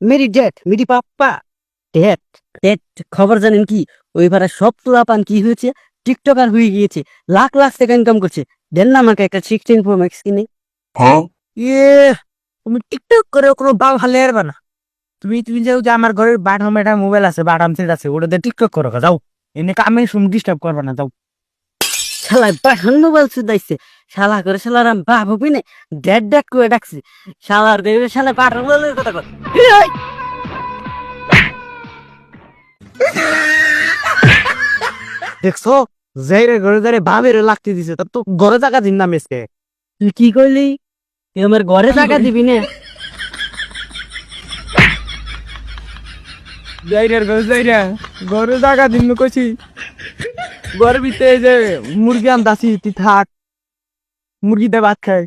Mary date মেরি পাপ্পা। Date date খবর জানেন কি? ওই পাড়া সব পান কি হয়েছে? টিকটকার হয়ে গিয়েছে লাখ লাখ টাকা ইনকাম করছে। দেন না আমাকে একটা সিক্সটিন প্রো ম্যাক্স কিনে। ইয়ে তুমি টিকটক করে কোনো বাল হালে আরবা না। তুমি তুমি যাও যে আমার ঘরের বাটাম একটা মোবাইল আছে বাটাম সেট আছে ওটা দিয়ে টিকটক করো যাও। এনে কামে শুন ডিস্টার্ব করবা না যাও। শালা বাহান মোবাইল সুদাইছে শালা করে শালার আমি বাপ হবি না ডেট ডেট করে ডাকছি। শালার দেবে শালা বাটার মোবাইলের কথা কর! দেখছ? যাইরে ঘরে যারে বাবের লাগতে দিছে। তো ঘরে জায়গা দিন না মেসকে। তুই কি কইলি? তুই আমার ঘরে টাকা দিবি না। যাইরে ঘরে যাইরে ঘরে জায়গা দিন না কইছি। ঘরের ভিতরে যে মুরগি আনতাছি তুই থাক। मुर्गी दबा कर।